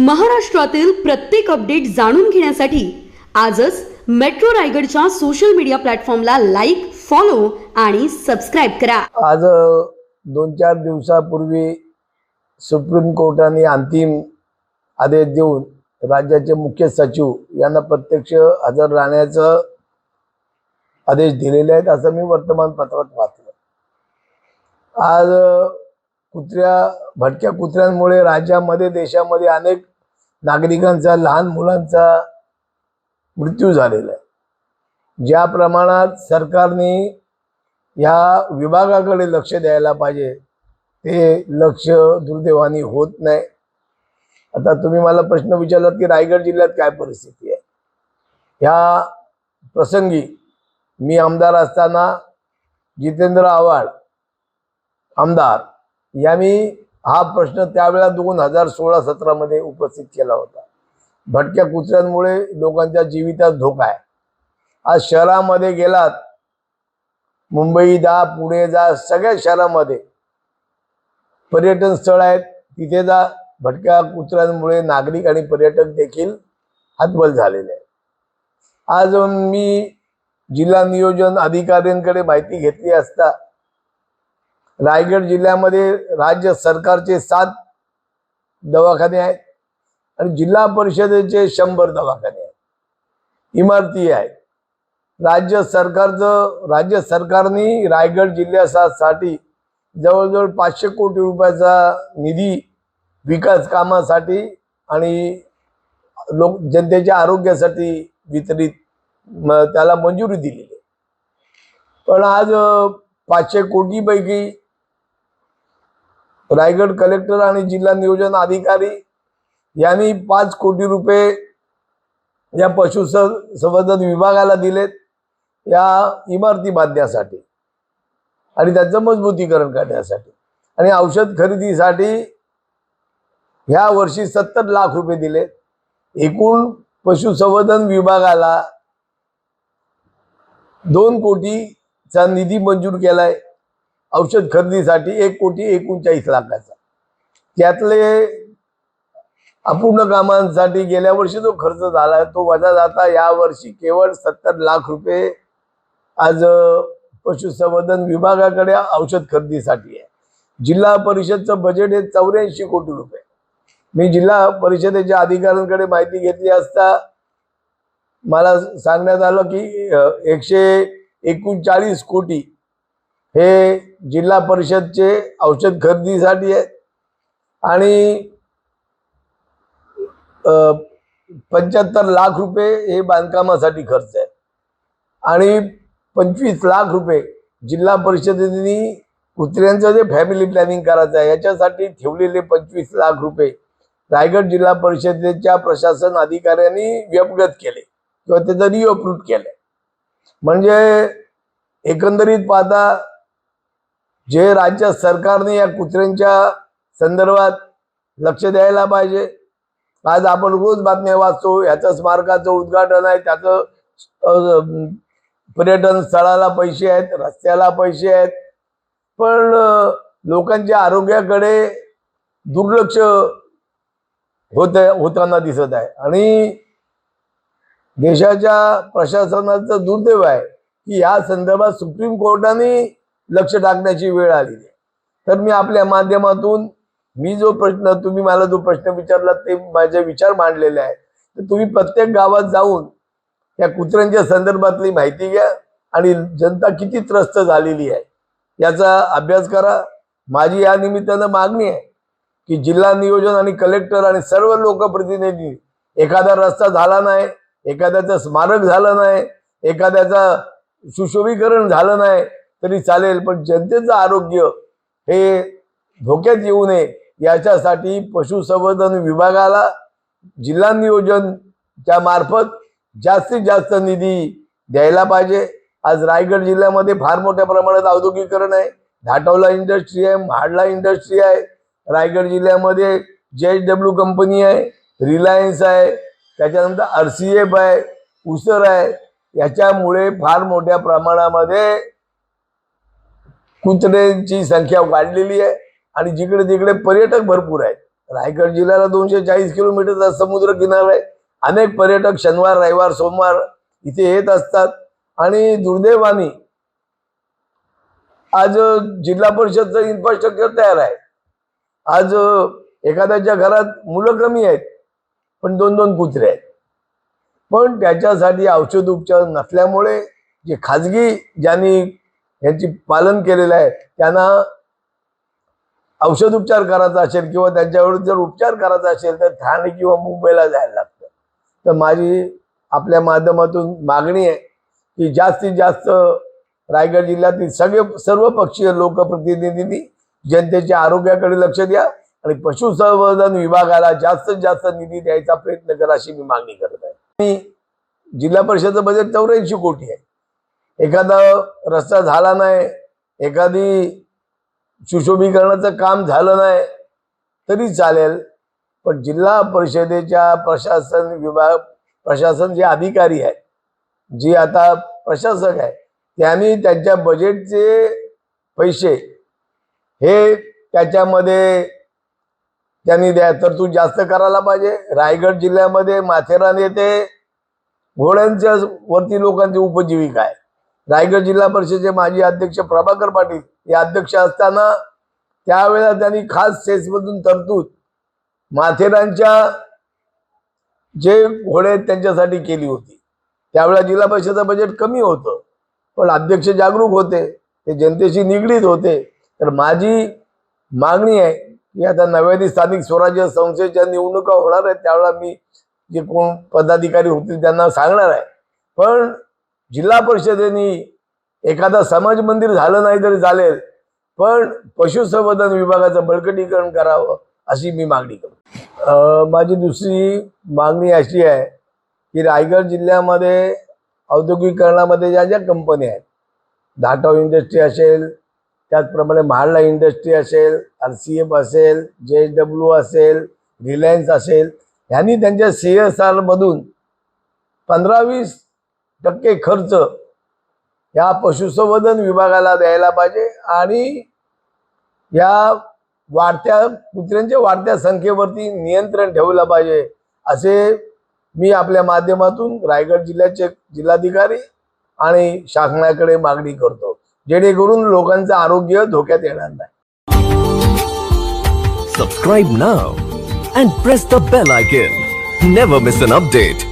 महाराष्ट्रातील प्रत्येक अपडेट जाणून घेण्यासाठी आजच मेट्रो रायगडच्या सोशल मीडिया प्लॅटफॉर्मला लाईक फॉलो आणि सबस्क्राईब करा. आज दोन चार दिवसापूर्वी सुप्रीम कोर्टाने अंतिम आदेश देऊन राज्याचे मुख्य सचिव यांना प्रत्यक्ष हजर राहण्याचं आदेश दिलेले आहेत असं मी वर्तमानपत्रात वाचलं. आज कुत्र्या भटक्या कुत्र्यांमुळे राज्यामध्ये देशामध्ये अनेक नागरिकांचा लहान मुलांचा मृत्यू झालेला आहे. ज्या प्रमाणात सरकारने या विभागाकडे लक्ष द्यायला पाहिजे ते लक्ष दुर्दैवाने होत नाही. आता तुम्ही मला प्रश्न विचारलात की रायगड जिल्ह्यात काय परिस्थिती आहे? ह्या प्रसंगी मी आमदार असताना जितेंद्र आव्हाड आमदार यांनी हा प्रश्न त्यावेळेला दोन हजार सोळा सतरामध्ये उपस्थित केला होता. भटक्या कुत्र्यांमुळे लोकांच्या जीवितात धोका आहे. आज शहरामध्ये गेलात मुंबई जा पुणे जा सगळ्या शहरामध्ये पर्यटन स्थळ आहेत. तिथे जा भटक्या कुत्र्यांमुळे नागरिक आणि पर्यटक देखील हातबल झालेले आहेत. आज मी जिल्हा नियोजन अधिकाऱ्यांकडे माहिती घेतली असता रायगड जिल्ह्यामध्ये राज्य सरकारचे सात दवाखाने आहेत आणि जिल्हा परिषदेचे शंभर दवाखाने आहेत इमारती आहेत राज्य सरकारचं राज्य सरकारने रायगड जिल्ह्यासाठी जवळजवळ पाचशे कोटी रुपयाचा निधी विकास कामासाठी आणि लोक जनतेच्या आरोग्यासाठी वितरित त्याला मंजुरी दिलेली आहे. पण आज पाचशे कोटीपैकी रायगड कलेक्टर आणि जिल्हा नियोजन अधिकारी यांनी पाच कोटी रुपये या पशुसंवर्धन विभागाला दिलेत या इमारती बांधण्यासाठी आणि त्याचं मजबूतीकरण करण्यासाठी. आणि औषध खरेदीसाठी ह्या वर्षी सत्तर लाख रुपये दिलेत. एकूण पशुसंवर्धन विभागाला दोन कोटीचा निधी मंजूर केलाय. औषध खरेदीसाठी एक कोटी एकोणचाळीस लाखाचा. त्यातले अपूर्ण कामांसाठी गेल्या वर्षी जो खर्च झाला तो वजा जाता या वर्षी केवळ सत्तर लाख रुपये आज पशुसंवर्धन विभागाकडे औषध खरेदीसाठी आहे. जिल्हा परिषदचं बजेट हे चौऱ्याऐंशी कोटी रुपये. मी जिल्हा परिषदेच्या अधिकाऱ्यांकडे माहिती घेतली असता मला सांगण्यात आलं की एकशे एकोणचाळीस कोटी हे जिल्हा परिषदचे औषध खरेदीसाठी आहेत. आणि पंच्याहत्तर लाख रुपये हे बांधकामासाठी खर्च आहे आणि पंचवीस लाख रुपये जिल्हा परिषदेने कुत्र्यांचं जे फॅमिली प्लॅनिंग करायचं आहे याच्यासाठी ठेवलेले पंचवीस लाख रुपये रायगड जिल्हा परिषदेच्या प्रशासन अधिकाऱ्यांनी व्यपगत केले किंवा त्याचं रिअप्रूव्ह केलं म्हणजे एकंदरीत पाहता जे राज्य सरकारने या कुत्र्यांच्या संदर्भात लक्ष द्यायला पाहिजे. आज आपण रोज बातम्या वाचतो ह्याचं स्मारकाचं उद्घाटन आहे त्याचं पर्यटन स्थळाला पैसे आहेत रस्त्याला पैसे आहेत. पण लोकांच्या आरोग्याकडे दुर्लक्ष होत होताना दिसत आहे. आणि देशाच्या प्रशासनाचं दुर्दैव आहे की या संदर्भात सुप्रीम कोर्टाने लक्ष टाकण्याची वेळ आलेली आहे तर मी आपल्या माध्यमातून मी जो प्रश्न तुम्ही मला जो प्रश्न विचारला ते माझे विचार मांडलेले आहेत. तर तुम्ही प्रत्येक गावात जाऊन या कुत्र्यांच्या संदर्भातली माहिती घ्या आणि जनता किती त्रस्त झालेली आहे. याचा अभ्यास करा. माझी या निमित्तानं मागणी आहे की जिल्हा नियोजन आणि कलेक्टर आणि सर्व लोकप्रतिनिधी एखादा रस्ता झाला नाही एखाद्याचं स्मारक झालं नाही एखाद्याचं सुशोभीकरण झालं नाही तरी चालेल पण जनतेचं आरोग्य हे धोक्यात येऊ नये. याच्यासाठी पशुसंवर्धन विभागाला जिल्हा नियोजनच्या मार्फत जास्तीत जास्त निधी द्यायला पाहिजे. आज रायगड जिल्ह्यामध्ये फार मोठ्या प्रमाणात औद्योगिकरण आहे. धाटवला इंडस्ट्री आहे म्हाडला इंडस्ट्री आहे. रायगड जिल्ह्यामध्ये जे एच डब्ल्यू कंपनी आहे रिलायन्स आहे. त्याच्यानंतर आर सी एफ आहे उसर आहे. याच्यामुळे फार मोठ्या प्रमाणामध्ये कुत्र्यांची संख्या वाढलेली आहे आणि जिकडे तिकडे पर्यटक भरपूर आहेत. रायगड जिल्ह्याला दोनशे चाळीस किलोमीटरचा समुद्र किनारा आहे. अनेक पर्यटक शनिवार रविवार सोमवार इथे येत असतात. आणि दुर्दैवाने आज जिल्हा परिषदचं इन्फ्रास्ट्रक्चर तयार आहे. आज एखाद्याच्या घरात मुलं कमी आहेत पण दोन दोन कुत्रे आहेत. पण त्याच्यासाठी औषध उपचार नसल्यामुळे जे खाजगी ज्यांनी यांची पालन केलेलं आहे. त्यांना औषध उपचार करायचा असेल किंवा त्यांच्यावर जर उपचार करायचा असेल तर ठाणे किंवा मुंबईला जायला लागतं. तर माझी आपल्या माध्यमातून मागणी आहे की जास्तीत जास्त रायगड जिल्ह्यातील सगळे सर्व पक्षीय लोकप्रतिनिधींनी जनतेच्या आरोग्याकडे लक्ष द्या आणि पशुसंवर्धन विभागाला जास्तीत जास्त निधी द्यायचा प्रयत्न करा अशी मी मागणी करत आहे. मी जिल्हा परिषदेचं बजेट चौऱ्याऐंशी कोटी आहे. एखादा रस्ता झाला नाही एखादी सुशोभीकरणाचं काम झालं नाही तरी चालेल. पण जिल्हा परिषदेच्या प्रशासन विभाग प्रशासन जे अधिकारी आहेत जे आता प्रशासक आहे त्यांनी त्यांच्या बजेटचे पैसे हे त्याच्यामध्ये त्यांनी द्या. तू जास्त करायला पाहिजे. रायगड जिल्ह्यामध्ये माथेरान येथे घोड्यांच्या वरती लोकांची उपजीविका आहे रायगड जिल्हा परिषदेचे माजी अध्यक्ष प्रभाकर पाटील हे अध्यक्ष असताना त्यावेळेला त्यांनी खास सेसमधून तरतूद माथेरानच्या जे घोडे आहेत त्यांच्यासाठी केली होती. त्यावेळेला जिल्हा परिषदेचं बजेट कमी होतं. पण अध्यक्ष जागरूक होते. ते जनतेशी निगडीत होते. तर माझी मागणी आहे की आता नव्याने स्थानिक स्वराज्य संस्थेच्या निवडणुका होणार आहेत. त्यावेळेला मी जे कोण पदाधिकारी होतील त्यांना सांगणार आहे. पण जिल्हा परिषदेने एखादा समाज मंदिर झालं नाही तरी चालेल पण पशुसंवर्धन विभागाचं बळकटीकरण करावं अशी मी मागणी करतो. माझी दुसरी मागणी अशी आहे की रायगड जिल्ह्यामध्ये औद्योगिकरणामध्ये ज्या ज्या कंपन्या आहेत धाटाव इंडस्ट्री असेल त्याचप्रमाणे महाडला इंडस्ट्री असेल आर सी एफ असेल जे एस डब्ल्यू असेल रिलायन्स असेल ह्यांनी त्यांच्या सी एस आरमधून पंधरा वीस टक्के खर्च या पशुसंवर्धन विभागाला द्यायला पाहिजे आणि या वाढत्या कुत्र्यांच्या वाढत्या संख्येवरती नियंत्रण ठेवलं पाहिजे असे मी आपल्या माध्यमातून रायगड जिल्ह्याचे जिल्हाधिकारी आणि शासनाकडे मागणी करतो जेणेकरून लोकांचं आरोग्य धोक्यात येणार नाही. Subscribe now and press the bell icon never miss an update